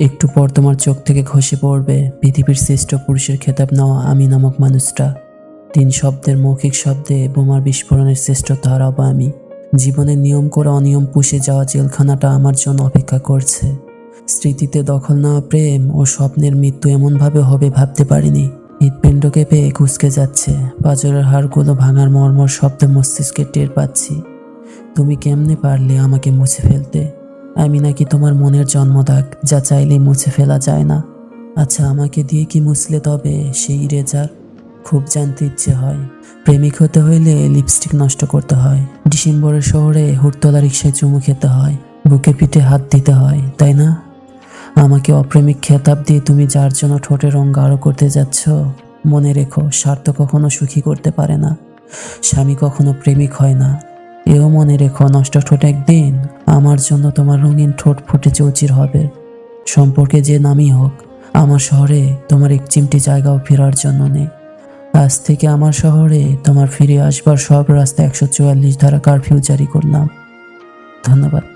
একটু পর তোমার চোখ থেকে খসে পড়বে পৃথিবীর শ্রেষ্ঠ পুরুষের খেতাব নেওয়া আমি নামক মানুষটা। তিন শব্দের মৌখিক শব্দে বোমার বিস্ফোরণের শ্রেষ্ঠতা হারাবো আমি। জীবনের নিয়ম করে অনিয়ম পুষে যাওয়া জেলখানাটা আমার জন্য অপেক্ষা করছে। স্মৃতিতে দখল নেওয়া প্রেম ও স্বপ্নের মৃত্যু এমনভাবে হবে ভাবতে পারিনি। হৃৎপিণ্ডকে পেয়ে কুচকে যাচ্ছে। পাজরের হাড়গুলো ভাঙার মর্মর শব্দ মস্তিষ্কে টের পাচ্ছি। তুমি কেমনে পারলে আমাকে মুছে ফেলতে? আমি নাকি তোমার মনের জন্মদাগ যা চাইলে মুছে ফেলা যায় না। আচ্ছা আমাকে দিয়ে কি মুছলে তবে সেই রেজার খুব জানতে ইচ্ছে হয়। প্রেমিক হতে হইলে লিপস্টিক নষ্ট করতে হয়। ডিসেম্বরের শহরে হুড়তলা রিক্সায় চুমু খেতে হয়। বুকে পিঠে হাত দিতে হয়, তাই না? আমাকে অপ্রেমিক খেতাব দিয়ে তুমি যার জন্য ঠোঁটের রং গাঢ় করতে যাচ্ছ, মনে রেখো, স্বার্থ কখনো সুখী করতে পারে না। স্বামী কখনো প্রেমিক হয় না। এও মনে রেখো, নষ্ট ঠোঁট একদিন আমার জন্য তোমার রঙিন ঠোঁট ফুটে চৌচির হবে। সম্পর্কে যে নামই হোক, আমার শহরে তোমার এক চিমটি জায়গাও ফেরার জন্য নেই। আজ থেকে আমার শহরে তোমার ফিরে আসবার সব রাস্তা একশো চুয়াল্লিশ ধারা কারফিউ জারি করলাম। ধন্যবাদ।